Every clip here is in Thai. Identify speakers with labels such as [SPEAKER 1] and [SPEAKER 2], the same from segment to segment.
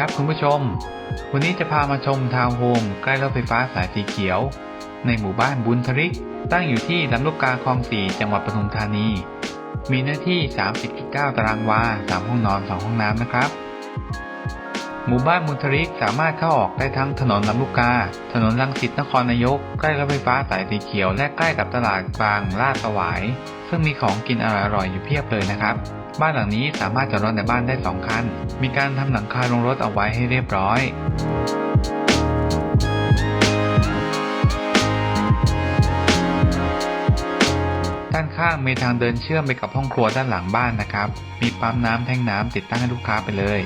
[SPEAKER 1] ครับคุณผู้ชม วันนี้จะพามาชมทาวน์โฮมใกล้รถไฟฟ้าสายสีเขียว ในหมู่บ้านบุญทริก ตั้งอยู่ที่ลำลูกกาคลองสี่จังหวัดปทุมธานี มีเนื้อที่ 30.9 ตารางวา 3 ห้องนอน 2 ห้องน้ำนะครับ หมู่บ้านบุญทริกสามารถเข้าออกได้ทั้งถนนลำลูกกา ถนนรังสิตนครนายก ใกล้รถไฟฟ้าสายสีเขียว และใกล้กับตลาดกลางลาดสวาย ซึ่งมีของกินอร่อยๆอยู่เพียบเลยนะครับ บ้านหลังนี้สามารถจอดรถในบ้านได้ 2 คัน มีการทำหลังคาลงรถเอาไว้ให้เรียบร้อยด้านข้างมีทางเดินเชื่อมไปกับห้องครัวด้านหลังบ้านนะครับ มีปั๊มน้ำแท่งน้ำติดตั้งให้ลูกค้าไปเลย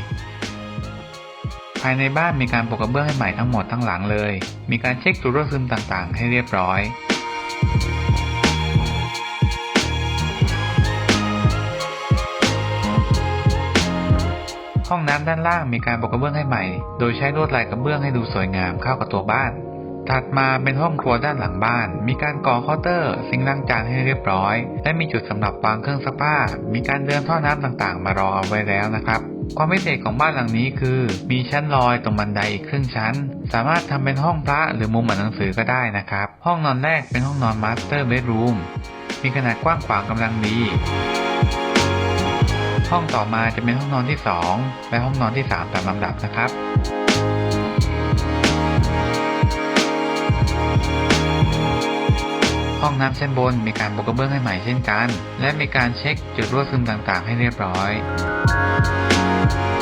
[SPEAKER 1] ภายในบ้านมีการปกกระเบื้องให้ใหม่ทั้งหมดทั้งหลังเลย มีการเช็คจุดรั่วซึมต่างๆ ให้เรียบร้อยห้องน้ำด้านล่างมีการปกกระเบื้องให้ใหม่ โดยใช้ลวดลายกระเบื้องให้ดูสวยงามเข้ากับตัวบ้าน ถัดมาเป็นห้องครัวด้านหลังบ้าน มีการก่อเคาน์เตอร์ ซิงค์ล้างจานให้เรียบร้อย และมีจุดสำหรับวางเครื่องซักผ้า มีการเดินท่อน้ำต่างๆ มารอเอาไว้แล้วนะครับ ความพิเศษของบ้านหลังนี้คือ มีชั้นลอยตรงบันไดอีกครึ่งชั้น สามารถทำเป็นห้องพระหรือมุมอ่านหนังสือก็ได้นะครับ ห้องนอนแรกเป็นห้องนอนมาสเตอร์เบดรูมมีขนาดกว้างขวางกำลังดีห้องต่อมาจะเป็นห้องนอนที่ 2 และห้องนอนที่ 3 ตามลำดับนะครับ ห้องน้ำชั้นบนมีการปูกระเบื้องให้ใหม่เช่นกัน และมีการเช็คจุดรั่วซึมต่างๆ ให้เรียบร้อย Thank you.